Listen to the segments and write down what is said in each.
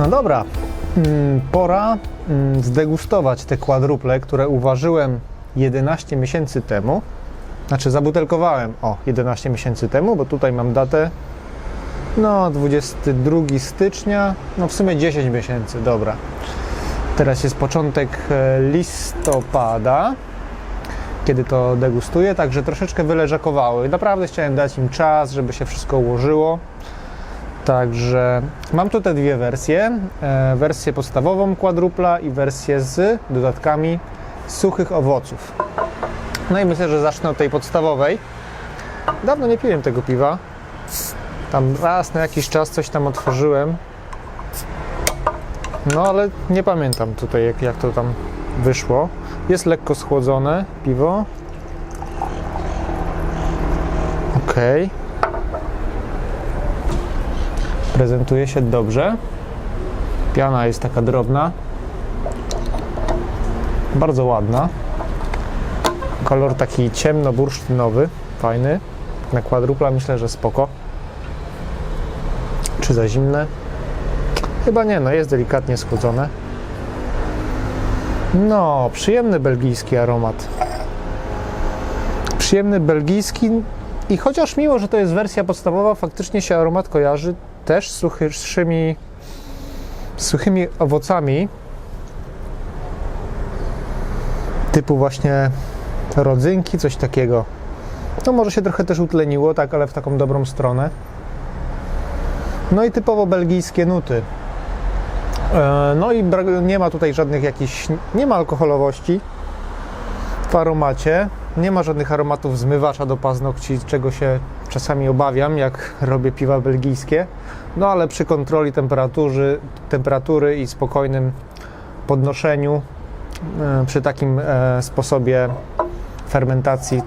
No dobra, mm, pora mm, zdegustować te kwadruple, które uważyłem 11 miesięcy temu. Znaczy zabutelkowałem, o, 11 miesięcy temu, bo tutaj mam datę, no, 22 stycznia, no w sumie 10 miesięcy, dobra. Teraz jest początek e, listopada, kiedy to degustuję, także troszeczkę wyleżakowały. Naprawdę chciałem dać im czas, żeby się wszystko ułożyło. Także mam tutaj dwie wersje. E, wersję podstawową quadrupla i wersję z dodatkami suchych owoców. No i myślę, że zacznę od tej podstawowej. Dawno nie piłem tego piwa. Tam raz na jakiś czas coś tam otworzyłem. No ale nie pamiętam tutaj jak, jak to tam wyszło. Jest lekko schłodzone piwo. Okej. Prezentuje się dobrze. Piana jest taka drobna. Bardzo ładna. Kolor taki ciemno-bursztynowy, fajny. Na kwadrupla myślę, że spoko. Czy za zimne? Chyba nie, no jest delikatnie schłodzone. No, przyjemny belgijski aromat. Przyjemny belgijski i chociaż miło, że to jest wersja podstawowa, faktycznie się aromat kojarzy też suchymi, suchymi owocami typu właśnie rodzynki, coś takiego. No może się trochę też utleniło, tak, ale w taką dobrą stronę. No i typowo belgijskie nuty. E, No i nie ma tutaj żadnych jakichś, nie ma alkoholowości w aromacie, nie ma żadnych aromatów zmywacza do paznokci, czego się czasami obawiam, jak robię piwa belgijskie. No ale przy kontroli temperatury, temperatury i spokojnym podnoszeniu, e, przy takim e, sposobie fermentacji,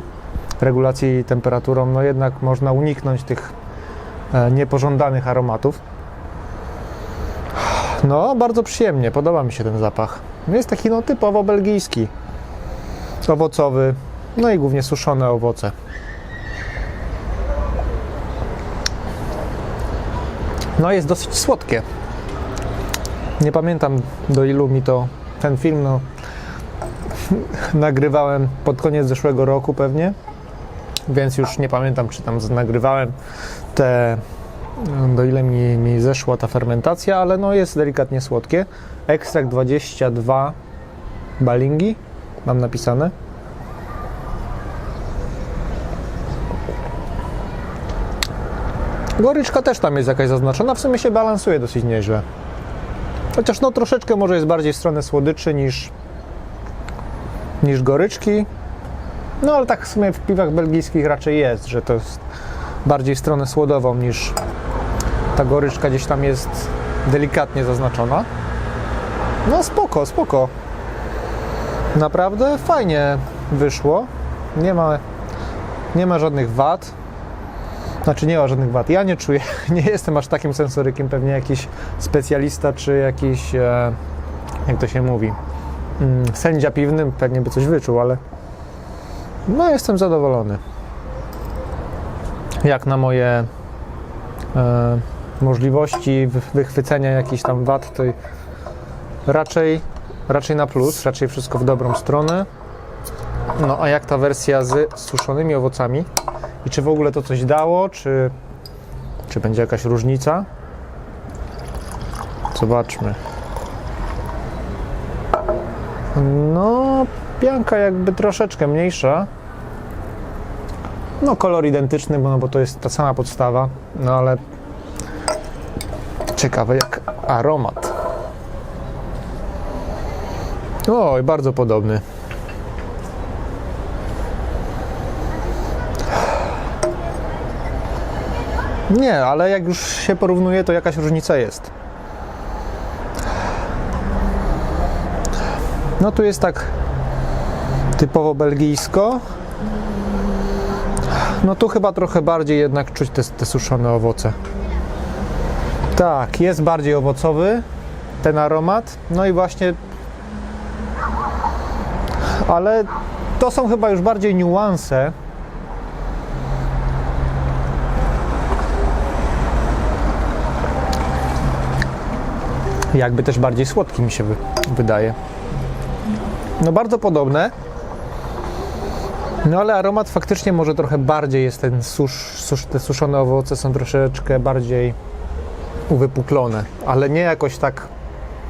regulacji temperaturą, no jednak można uniknąć tych e, niepożądanych aromatów. No, bardzo przyjemnie, podoba mi się ten zapach. Jest taki no typowo belgijski, owocowy, no i głównie suszone owoce. No, jest dosyć słodkie. Nie pamiętam do ilu mi to ten film, no nagrywałem pod koniec zeszłego roku pewnie, więc już nie pamiętam, czy tam nagrywałem te, do ile mi, mi zeszła ta fermentacja, ale no jest delikatnie słodkie. Ekstrakt 22 balingi, mam napisane. Goryczka też tam jest jakaś zaznaczona, w sumie się balansuje dosyć nieźle. Chociaż no troszeczkę może jest bardziej w stronę słodyczy niż, niż goryczki. No ale tak w sumie w piwach belgijskich raczej jest, że to jest bardziej w stronę słodową niż ta goryczka gdzieś tam jest delikatnie zaznaczona. No spoko, spoko. Naprawdę fajnie wyszło. Nie ma, nie ma żadnych wad. Znaczy nie ma żadnych wad. Ja nie czuję, nie jestem aż takim sensorykiem, pewnie jakiś specjalista czy jakiś, e, jak to się mówi, mm, sędzia piwny pewnie by coś wyczuł, ale no jestem zadowolony. Jak na moje e, możliwości wy- wychwycenia jakichś tam wad, to raczej, raczej na plus, raczej wszystko w dobrą stronę. No a jak ta wersja z suszonymi owocami? I czy w ogóle to coś dało, czy, czy będzie jakaś różnica? Zobaczmy. No, pianka jakby troszeczkę mniejsza. No, kolor identyczny, bo, no, bo to jest ta sama podstawa, no ale ciekawe jak aromat. Oj, bardzo podobny. Nie, ale jak już się porównuje, to jakaś różnica jest. No tu jest tak typowo belgijsko. No tu chyba trochę bardziej jednak czuć te, te suszone owoce. Tak, jest bardziej owocowy ten aromat. No i właśnie. Ale to są chyba już bardziej niuanse. Jakby też bardziej słodki mi się wy, wydaje. No bardzo podobne. No ale aromat faktycznie może trochę bardziej jest ten susz, susz, te suszone owoce są troszeczkę bardziej uwypuklone, ale nie jakoś tak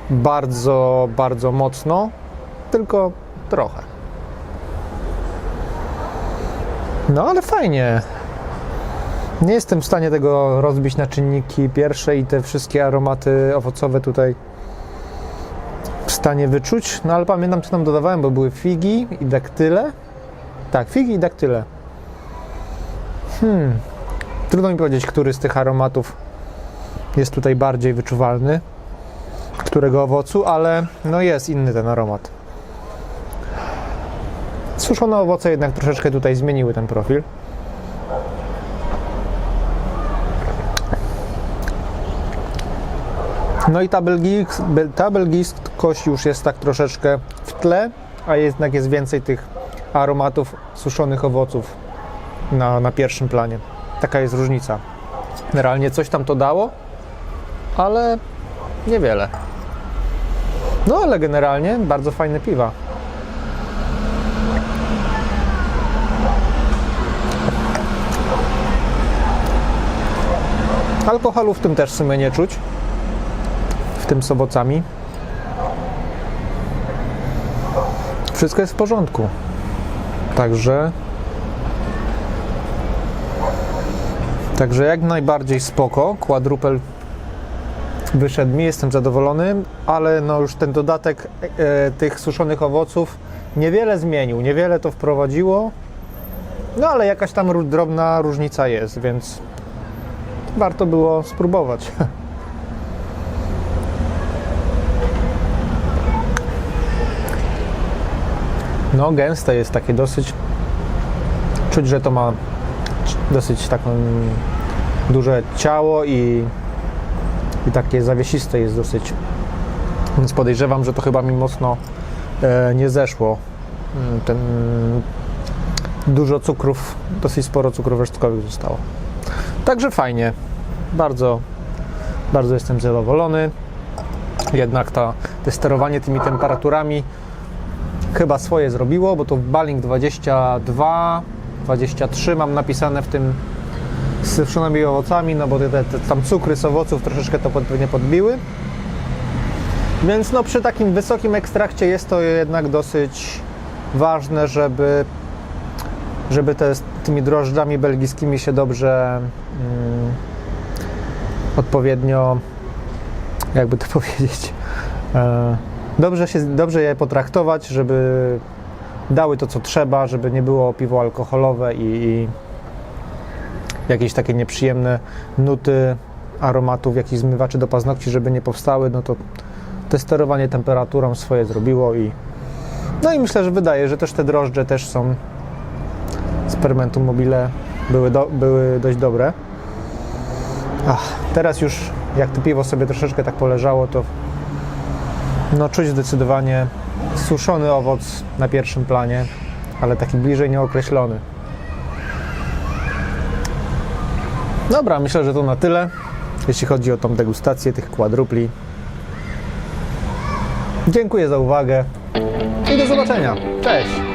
bardzo, bardzo mocno, tylko trochę. No ale fajnie. Nie jestem w stanie tego rozbić na czynniki pierwsze i te wszystkie aromaty owocowe tutaj w stanie wyczuć. No ale pamiętam, co tam dodawałem, bo były figi i daktyle. Tak, figi i daktyle. Hmm. Trudno mi powiedzieć, który z tych aromatów jest tutaj bardziej wyczuwalny, którego owocu, ale no jest inny ten aromat. Suszone owoce jednak troszeczkę tutaj zmieniły ten profil. No i ta, belgijs, bel- ta belgijskość już jest tak troszeczkę w tle, a jednak jest więcej tych aromatów suszonych owoców na, na pierwszym planie. Taka jest różnica. Realnie coś tam to dało, ale niewiele. No ale generalnie bardzo fajne piwa. Alkoholu w tym też w sumie nie czuć. W tym z owocami. Wszystko jest w porządku. Także. Także jak najbardziej spoko. Quadrupel wyszedł mi, jestem zadowolony, ale no już ten dodatek e, tych suszonych owoców niewiele zmienił, niewiele to wprowadziło. No ale jakaś tam drobna różnica jest, więc warto było spróbować. No, gęste jest takie dosyć. Czuć, że to ma dosyć taką duże ciało i, i takie zawiesiste jest dosyć. Więc podejrzewam, że to chyba mi mocno e, nie zeszło. Mm, Ten dużo cukrów, dosyć sporo cukrów resztkowych zostało. Także fajnie. Bardzo, bardzo jestem zadowolony. Jednak ta, te sterowanie tymi temperaturami chyba swoje zrobiło, bo to Baling 22, 23 mam napisane w tym z suszonymi owocami, no bo te, te, tam cukry z owoców troszeczkę to pod, nie podbiły. Więc no przy takim wysokim ekstrakcie jest to jednak dosyć ważne, żeby, żeby te, tymi drożdżami belgijskimi się dobrze mm, odpowiednio, jakby to powiedzieć, e, dobrze, się, dobrze je potraktować, żeby dały to, co trzeba, żeby nie było piwo alkoholowe i, i jakieś takie nieprzyjemne nuty aromatów, jakichś zmywaczy do paznokci, żeby nie powstały, no to te sterowanie temperaturą swoje zrobiło i no i myślę, że wydaje, że też te drożdże też są z Fermentum Mobile były, do, były dość dobre. Ach, teraz już jak to piwo sobie troszeczkę tak poleżało, to no czuć zdecydowanie suszony owoc na pierwszym planie, ale taki bliżej nieokreślony. Dobra, myślę, że to na tyle, jeśli chodzi o tą degustację tych kwadrupli. Dziękuję za uwagę i do zobaczenia. Cześć!